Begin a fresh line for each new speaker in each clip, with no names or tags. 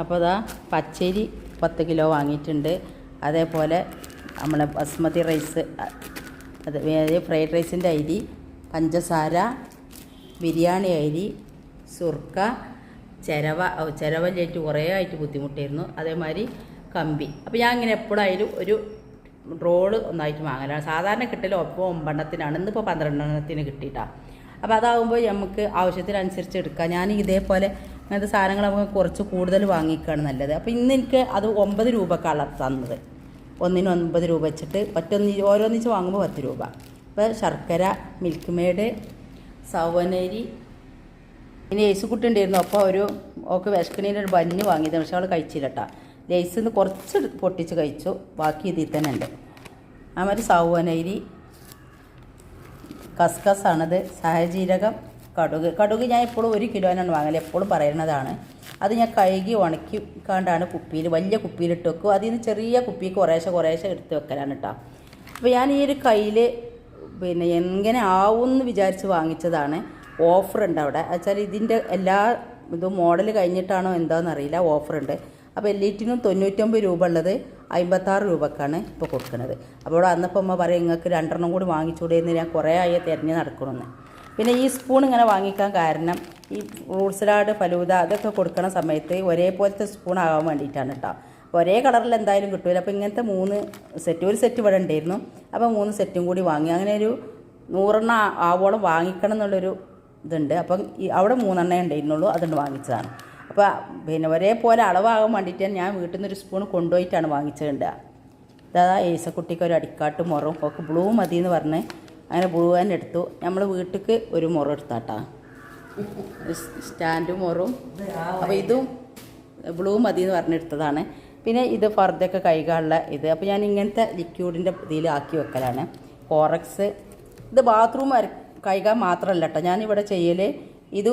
അപ്പോൾ ഇതാ പച്ചരി പത്ത് കിലോ വാങ്ങിയിട്ടുണ്ട്. അതേപോലെ നമ്മളെ ബസ്മതി റൈസ് അത് ഫ്രൈഡ് റൈസിന്റെ അരി പഞ്ചസാര ബിരിയാണി അരി സുർക്ക ചിരവ ചിരവല്ലേറ്റ് കുറേ ആയിട്ട് ബുദ്ധിമുട്ടായിരുന്നു. അതേമാതിരി കമ്പി. അപ്പോൾ ഞാൻ ഇങ്ങനെ എപ്പോഴായാലും ഒരു റോൾ ഒന്നായിട്ട് വാങ്ങലാണ്. സാധാരണ കിട്ടൽ ഒപ്പം ഒമ്പെണ്ണത്തിനാണ്. ഇന്നിപ്പോൾ പന്ത്രണ്ടെണ്ണത്തിന് കിട്ടിയിട്ടാണ്. അപ്പോൾ അതാകുമ്പോൾ നമുക്ക് ആവശ്യത്തിനനുസരിച്ച് എടുക്കാം. ഞാൻ ഇതേപോലെ അങ്ങനത്തെ സാധനങ്ങൾ നമുക്ക് കുറച്ച് കൂടുതൽ വാങ്ങിക്കുകയാണ് നല്ലത്. അപ്പോൾ ഇന്ന് എനിക്ക് അത് ഒമ്പത് രൂപക്കാണ് തന്നത്. ഒന്നിന് ഒൻപത് രൂപ വെച്ചിട്ട് ഒറ്റൊന്നി ഓരോന്നിച്ച് വാങ്ങുമ്പോൾ പത്ത് രൂപ. ഇപ്പോൾ ശർക്കര മിൽക്ക് മെയ്ഡ് സവനരി. പിന്നെ കുട്ടി ഉണ്ടായിരുന്നു. അപ്പോൾ ഒരു ഓക്ക് വിശക്കണീന്റെ ഒരു ബന്ന് വാങ്ങിയത് പക്ഷെ അവൾ കഴിച്ചില്ല കേട്ടോ ലേസിൽ നിന്ന് കുറച്ച് പൊട്ടിച്ച് കഴിച്ചു. ബാക്കി ഇതിൽ തന്നെ ഉണ്ട്. ആ അതുമാതിരി സൗവനരി കസ്കസാണത് സഹജീരകം കടുക്. കടുക് ഞാൻ എപ്പോഴും ഒരു കിലോനാണ് വാങ്ങൽ എപ്പോഴും പറയുന്നതാണ്. അത് ഞാൻ കഴുകി ഉണക്കി കാണ്ടാണ് കുപ്പിയിൽ വലിയ കുപ്പിയിലിട്ട് വെക്കും. അതിൽ നിന്ന് ചെറിയ കുപ്പി കുറേശ്ശെ കുറേശ്ശെ എടുത്ത് വെക്കലാണ് കേട്ടോ അപ്പോൾ ഞാൻ ഈ ഒരു കയ്യിൽ പിന്നെ എങ്ങനെ ആവുമെന്ന് വിചാരിച്ച് വാങ്ങിച്ചതാണ് ഓഫർ ഉണ്ട് അവിടെ വെച്ചാൽ ഇതിന്റെ എല്ലാ ഇതും മോഡൽ കഴിഞ്ഞിട്ടാണോ എന്താണെന്ന് അറിയില്ല ഉണ്ട് അപ്പോൾ എല്ലീറ്റിനും തൊണ്ണൂറ്റൊമ്പത് രൂപ ഉള്ളത് അമ്പത്താറ് രൂപക്കാണ് ഇപ്പോൾ കൊടുക്കുന്നത് അപ്പോൾ അവിടെ വന്നപ്പോൾ അമ്മ പറയും നിങ്ങൾക്ക് രണ്ടെണ്ണം കൂടി വാങ്ങിച്ചൂടെ എന്ന് ഞാൻ കുറേ ആയി തിരഞ്ഞ് നടക്കണമെന്ന് പിന്നെ ഈ സ്പൂൺ ഇങ്ങനെ വാങ്ങിക്കാൻ കാരണം ഈ ഫ്രൂട്ട് സലാഡ് ഫലൂത അതൊക്കെ കൊടുക്കണ സമയത്ത് ഒരേപോലത്തെ സ്പൂൺ ആകാൻ വേണ്ടിയിട്ടാണ് കേട്ടോ ഒരേ കളറിൽ എന്തായാലും കിട്ടില്ല അപ്പോൾ ഇങ്ങനത്തെ മൂന്ന് സെറ്റ് ഒരു സെറ്റ് ഇവിടെ ഉണ്ടായിരുന്നു. അപ്പോൾ മൂന്ന് സെറ്റും കൂടി വാങ്ങി. അങ്ങനെ ഒരു നൂറെണ്ണം ആവോളം വാങ്ങിക്കണം എന്നുള്ളൊരു ഇതുണ്ട്. അപ്പം അവിടെ മൂന്നെണ്ണേ ഉണ്ടായിരുന്നുള്ളൂ. അതുകൊണ്ട് വാങ്ങിച്ചതാണ്. അപ്പോൾ പിന്നെ ഒരേപോലെ അളവാകാൻ വേണ്ടിയിട്ട് ഞാൻ വീട്ടിൽ നിന്ന് ഒരു സ്പൂൺ കൊണ്ടുപോയിട്ടാണ് വാങ്ങിച്ചത് അതാ ഏസക്കുട്ടിക്ക് ഒരു അടിക്കാട്ട് മുറവും ഒക്കെ ബ്ലൂ മതി എന്ന് പറഞ്ഞ് അങ്ങനെ പുഴുവാൻ എടുത്തു. നമ്മൾ വീട്ടിലേക്ക് ഒരു മുറം എടുത്താട്ടാ. സ്റ്റാൻഡും മുറും അപ്പോൾ ഇതും ബ്ലൂ മതി എന്ന് പറഞ്ഞെടുത്തതാണ് പിന്നെ ഇത് ഫർദൊക്കെ കഴുകാനുള്ള ഇത്. അപ്പോൾ ഞാൻ ഇങ്ങനത്തെ ലിക്വിഡിന്റെ ഇതിലാക്കി വെക്കലാണ്. കോറക്സ്. ഇത് ബാത്റൂം കഴുകാൻ മാത്രമല്ല കേട്ടോ ഞാനിവിടെ ചെയ്യൽ ഇത്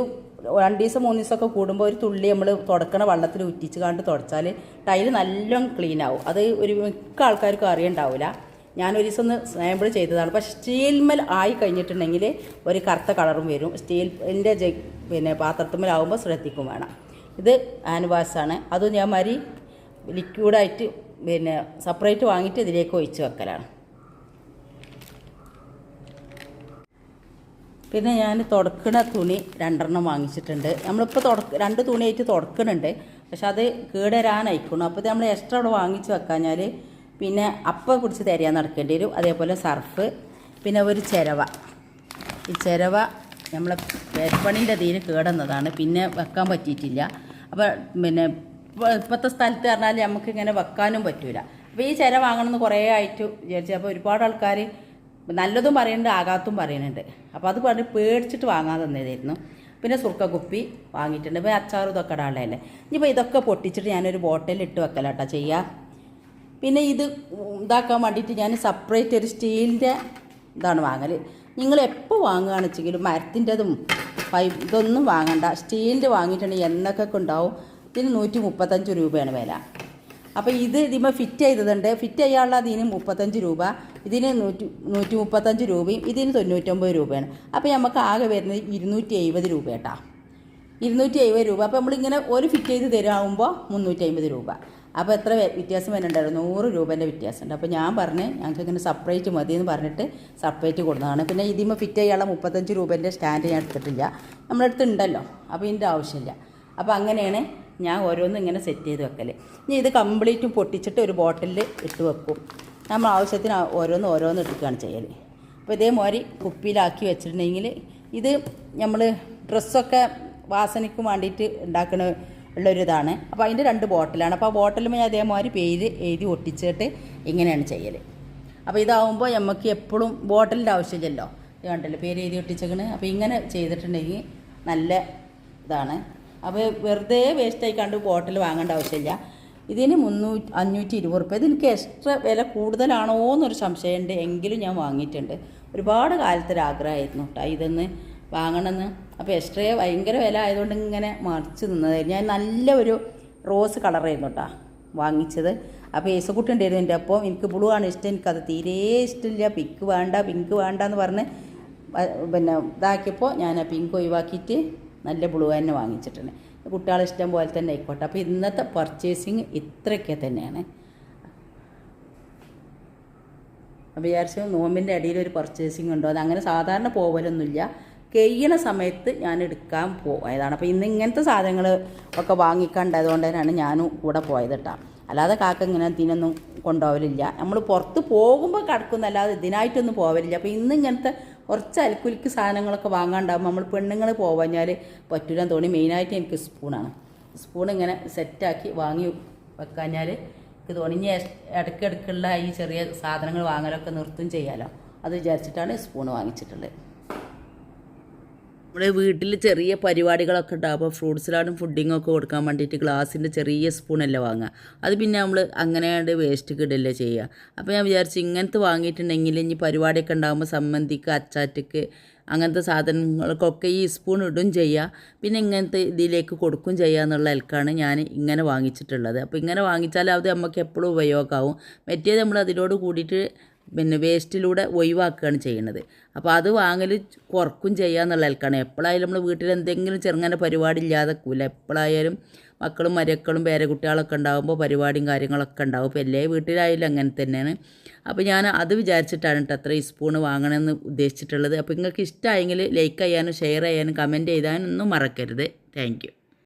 രണ്ട് ദിവസം മൂന്ന് ദിവസമൊക്കെ കൂടുമ്പോൾ ഒരു തുള്ളി നമ്മൾ തുടക്കണ വെള്ളത്തിൽ ഉറ്റിച്ച് കണ്ട് തുടച്ചാൽ ടൈൽ നല്ലോണം ക്ലീൻ ആവും അത് ഒരു മിക്ക ആൾക്കാർക്കും അറിയണ്ടാവില്ല ഞാനൊരു ദിവസം ഒന്ന് സാമ്പിൾ ചെയ്തതാണ്. പക്ഷേ സ്റ്റീൽമൽ ആയി കഴിഞ്ഞിട്ടുണ്ടെങ്കിൽ ഒരു കറുത്ത കളറും വരും. സ്റ്റീലിന്റെ ജ പിന്നെ പാത്രത്തുമ്മലാവുമ്പോൾ ശ്രദ്ധിക്കും വേണം. ഇത് വാഷാണ് അത് ഞാൻ മരി ലിക്വിഡായിട്ട് പിന്നെ സെപ്പറേറ്റ് വാങ്ങിയിട്ട് ഇതിലേക്ക് ഒഴിച്ച് വെക്കലാണ്. പിന്നെ ഞാൻ തുടക്കണ തുണി രണ്ടെണ്ണം വാങ്ങിച്ചിട്ടുണ്ട്. നമ്മളിപ്പോൾ തുടക്ക രണ്ട് തുണിയായിട്ട് തുടക്കണുണ്ട്. പക്ഷെ അത് കീടരാനായിക്കണം. അപ്പോൾ നമ്മൾ എക്സ്ട്രാ അവിടെ വാങ്ങിച്ച് വെക്കാഞ്ഞാൽ പിന്നെ അപ്പം പിടിച്ച് തരിയാൻ നടക്കേണ്ടി വരും. അതേപോലെ സർഫ് പിന്നെ ഒരു ചിരവ. ഈ ചിരവ നമ്മളെ വേർപ്പണിന്റെ തീരെ കേടുന്നതാണ്. പിന്നെ വെക്കാൻ പറ്റിയിട്ടില്ല. അപ്പോൾ പിന്നെ ഇപ്പൊ ഇപ്പോഴത്തെ സ്ഥലത്ത് പറഞ്ഞാൽ നമുക്ക് ഇങ്ങനെ വെക്കാനും പറ്റില്ല അപ്പോൾ ഈ ചിര വാങ്ങണമെന്ന് കുറേ ആയിട്ട് വിചാരിച്ചു അപ്പോൾ ഒരുപാട് ആൾക്കാർ നല്ലതും പറയുന്നുണ്ട് ആകാത്തും പറയുന്നുണ്ട് അപ്പോൾ അത് പറഞ്ഞ് പേടിച്ചിട്ട് വാങ്ങാൻ തന്നതായിരുന്നു. പിന്നെ സുർക്ക കുപ്പി വാങ്ങിയിട്ടുണ്ട്. പിന്നെ അച്ചാറും ഇതൊക്കെ ഇടാനുള്ളതല്ലേ ഇനിയിപ്പോൾ ഇതൊക്കെ പൊട്ടിച്ചിട്ട് ഞാനൊരു ബോട്ടിലിട്ട് വെക്കലാട്ടോ ചെയ്യുക പിന്നെ ഇത് ഇതാക്കാൻ വേണ്ടിയിട്ട് ഞാൻ സെപ്പറേറ്റ് ഒരു സ്റ്റീലിന്റെ ഇതാണ് വാങ്ങൽ നിങ്ങൾ എപ്പോൾ വാങ്ങുകയാണെന്ന് വെച്ചെങ്കിലും മരത്തിന്റെതും പൈ ഇതൊന്നും വാങ്ങണ്ട. സ്റ്റീലിന്റെ വാങ്ങിയിട്ടുണ്ടെങ്കിൽ എന്നൊക്കെ ഉണ്ടാവും. ഇതിന് നൂറ്റി മുപ്പത്തഞ്ച് രൂപയാണ് വില. അപ്പോൾ ഇത് ഇതിമ ഫിറ്റ് ചെയ്തതുണ്ട്. ഫിറ്റ് ചെയ്യാനുള്ള ഇതിന് മുപ്പത്തഞ്ച് രൂപ. ഇതിന് നൂറ്റി നൂറ്റി മുപ്പത്തഞ്ച് രൂപയും ഇതിന് തൊണ്ണൂറ്റൊമ്പത് രൂപയാണ്. അപ്പോൾ നമുക്ക് ആകെ വരുന്നത് ഇരുന്നൂറ്റി എഴുപത് രൂപ കേട്ടോ ഇരുന്നൂറ്റി എഴുപത് രൂപ. അപ്പോൾ നമ്മളിങ്ങനെ ഒരു ഫിറ്റ് ചെയ്ത് തരാകുമ്പോൾ മുന്നൂറ്റി അമ്പത് രൂപ. അപ്പോൾ എത്ര വ്യ- വ്യത്യാസം വരുന്നുണ്ടായിരുന്നു? നൂറ് രൂപേന്റെ വ്യത്യാസമുണ്ട്. അപ്പോൾ ഞാൻ പറഞ്ഞ് ഞങ്ങൾക്ക് ഇങ്ങനെ സെപ്പറേറ്റ് മതി എന്ന് പറഞ്ഞിട്ട് സെപ്പറേറ്റ് കൊടുത്തതാണ് പിന്നെ ഇതിമ്മ ഫിറ്റ് ചെയ്യാനുള്ള മുപ്പത്തഞ്ച് രൂപേന്റെ സ്റ്റാൻഡ് ഞാൻ എടുത്തിട്ടില്ല. നമ്മുടെ ഉണ്ടല്ലോ. അപ്പോൾ ഇതിന്റെ ആവശ്യമില്ല. അപ്പോൾ അങ്ങനെയാണ് ഞാൻ ഓരോന്നും ഇങ്ങനെ സെറ്റ് ചെയ്ത് വെക്കൽ ഇനി ഇത് കംപ്ലീറ്റും പൊട്ടിച്ചിട്ട് ഒരു ബോട്ടിലിൽ ഇട്ട് വെക്കും. നമ്മൾ ആവശ്യത്തിന് ഓരോന്ന് ഓരോന്ന് എടുക്കുകയാണ് ചെയ്യൽ അപ്പോൾ ഇതേമാതിരി കുപ്പിയിലാക്കി വെച്ചിട്ടുണ്ടെങ്കിൽ ഇത് നമ്മൾ ഡ്രസ്സൊക്കെ വാസനയ്ക്ക് വേണ്ടിയിട്ട് ഉണ്ടാക്കുന്ന ഉള്ളൊരിതാണ്. അപ്പോൾ അതിന്റെ രണ്ട് ബോട്ടിലാണ്. അപ്പോൾ ആ ബോട്ടിലും ഞാൻ അതേമാതിരി പേര് എഴുതി ഒട്ടിച്ചിട്ട് ഇങ്ങനെയാണ് ചെയ്യൽ അപ്പോൾ ഇതാവുമ്പോൾ നമുക്ക് എപ്പോഴും ബോട്ടിലിന്റെ ആവശ്യമില്ലല്ലോ. ഇത് കണ്ടല്ലോ? പേര് എഴുതി ഒട്ടിച്ചേക്കണ്. അപ്പോൾ ഇങ്ങനെ ചെയ്തിട്ടുണ്ടെങ്കിൽ നല്ല ഇതാണ്. അപ്പോൾ വെറുതെ വേസ്റ്റായി കണ്ട് ബോട്ടിൽ വാങ്ങേണ്ട ആവശ്യമില്ല. ഇതിന് മുന്നൂറ്റി അഞ്ഞൂറ്റി ഇരുപത് റുപ്യ. ഇതെനിക്ക് എക്സ്ട്രാ വില കൂടുതലാണോ എന്നൊരു സംശയമുണ്ട്. എങ്കിലും ഞാൻ വാങ്ങിയിട്ടുണ്ട്. ഒരുപാട് കാലത്തൊരാഗ്രഹമായിരുന്നു കേട്ടോ ഇതൊന്ന്. വാങ്ങണമെന്ന്. അപ്പോൾ എക്സ്ട്രേ ഭയങ്കര വില ആയതുകൊണ്ട് ഇങ്ങനെ മറിച്ച് നിന്നതായിരുന്നു. ഞാൻ നല്ല ഒരു റോസ് കളറായിരുന്നു കേട്ടോ വാങ്ങിച്ചത്. അപ്പോൾ യേസുക്കുട്ടി ഉണ്ടായിരുന്നു എന്റെ അപ്പോൾ എനിക്ക് ബ്ലൂ ആണ് ഇഷ്ടം. എനിക്കത് തീരെ ഇഷ്ടമില്ല. പിങ്ക് വേണ്ട പിങ്ക് വേണ്ട എന്ന് പറഞ്ഞ് പിന്നെ ഇതാക്കിയപ്പോൾ ഞാൻ ആ പിങ്ക് ഒഴിവാക്കിയിട്ട് നല്ല ബ്ലൂ തന്നെ വാങ്ങിച്ചിട്ടുണ്ട്. കുട്ടികളെ ഇഷ്ടം പോലെ തന്നെ ആയിക്കോട്ടെ. അപ്പോൾ ഇന്നത്തെ പർച്ചേസിങ് ഇത്രയൊക്കെ തന്നെയാണ്. വിചാരിച്ചു നോമ്പിന്റെ ഇടയിൽ ഒരു പർച്ചേസിങ് ഉണ്ടോ? അത് അങ്ങനെ സാധാരണ പോവലൊന്നുമില്ല. കഴിയണ സമയത്ത് ഞാൻ എടുക്കാൻ പോയതാണ്. അപ്പോൾ ഇന്ന് ഇങ്ങനത്തെ സാധനങ്ങൾ ഒക്കെ വാങ്ങിക്കണ്ടതുകൊണ്ട് തന്നെയാണ് ഞാനും കൂടെ പോയത് കേട്ടോ അല്ലാതെ കാക്ക ഇങ്ങനെ ഇതിനൊന്നും കൊണ്ടുപോകലില്ല നമ്മൾ പുറത്ത് പോകുമ്പോൾ കിടക്കുന്നല്ലാതെ ഇതിനായിട്ടൊന്നും പോകലില്ല അപ്പോൾ ഇന്ന് ഇങ്ങനത്തെ കുറച്ച് അൽക്കുലിക്ക് സാധനങ്ങളൊക്കെ വാങ്ങാണ്ടാകുമ്പോൾ നമ്മൾ പെണ്ണുങ്ങൾ പോവാഞ്ഞാൽ പറ്റൂലെന്ന് തോന്നി. മെയിനായിട്ട് എനിക്ക് സ്പൂണാണ്. സ്പൂൺ ഇങ്ങനെ സെറ്റാക്കി വാങ്ങി വെക്കാഞ്ഞാൽ എനിക്ക് തോന്നി ഇനി ഇടയ്ക്കിടയ്ക്കുള്ള ഈ ചെറിയ സാധനങ്ങൾ വാങ്ങലൊക്കെ നിർത്തും ചെയ്യാലോ. അത് വിചാരിച്ചിട്ടാണ് സ്പൂൺ വാങ്ങിച്ചിട്ടുള്ളത്. നമ്മുടെ വീട്ടിൽ ചെറിയ പരിപാടികളൊക്കെ ഉണ്ടാകും അപ്പോൾ സലാഡും ഫുഡിങ്ങും ഒക്കെ കൊടുക്കാൻ വേണ്ടിയിട്ട് ഗ്ലാസിന്റെ ചെറിയ സ്പൂണല്ലേ വാങ്ങുക. അത് പിന്നെ നമ്മൾ അങ്ങനെയാണ്ട് വേസ്റ്റ് ഇടല്ലേ ചെയ്യുക. അപ്പോൾ ഞാൻ വിചാരിച്ചു ഇങ്ങനത്തെ വാങ്ങിയിട്ടുണ്ടെങ്കിൽ ഇനി പരിപാടിയൊക്കെ ഉണ്ടാകുമ്പോൾ സമ്മന്തിക്ക് അച്ചാറ്റക്ക് അങ്ങനത്തെ സാധനങ്ങൾക്കൊക്കെ ഈ സ്പൂൺ ഇടും ചെയ്യുക. പിന്നെ ഇങ്ങനത്തെ ഇതിലേക്ക് കൊടുക്കും ചെയ്യുക എന്നുള്ള എൽക്കാണ് ഞാൻ ഇങ്ങനെ വാങ്ങിച്ചിട്ടുള്ളത്. അപ്പോൾ ഇങ്ങനെ വാങ്ങിച്ചാൽ അത് നമുക്ക് എപ്പോഴും ഉപയോഗമാവും മറ്റേത് നമ്മൾ അതിനോട് കൂടിയിട്ട് പിന്നെ വേസ്റ്റിലൂടെ ഒഴിവാക്കുകയാണ് ചെയ്യുന്നത്. അപ്പോൾ അത് വാങ്ങൽ കുറക്കും ചെയ്യുക എന്നുള്ള ആൾക്കാണ് എപ്പോഴായാലും നമ്മൾ വീട്ടിൽ എന്തെങ്കിലും ചെറുങ്ങനെ പരിപാടി ഇല്ലാതെ കൂല എപ്പോഴായാലും മക്കളും മരക്കളും പേരക്കുട്ടികളൊക്കെ ഉണ്ടാകുമ്പോൾ പരിപാടിയും കാര്യങ്ങളൊക്കെ ഉണ്ടാകും അപ്പോൾ എല്ലാ വീട്ടിലായാലും അങ്ങനെ തന്നെയാണ്. അപ്പോൾ ഞാൻ അത് വിചാരിച്ചിട്ടാണ് കേട്ടോ അത്ര ഈ സ്പൂൺ വാങ്ങണമെന്ന് ഉദ്ദേശിച്ചിട്ടുള്ളത്. അപ്പോൾ നിങ്ങൾക്ക് ഇഷ്ടമായെങ്കിൽ ലൈക്ക് ചെയ്യാനും ഷെയർ ചെയ്യാനും കമന്റ് ചെയ്താനും ഒന്നും മറക്കരുത്. താങ്ക്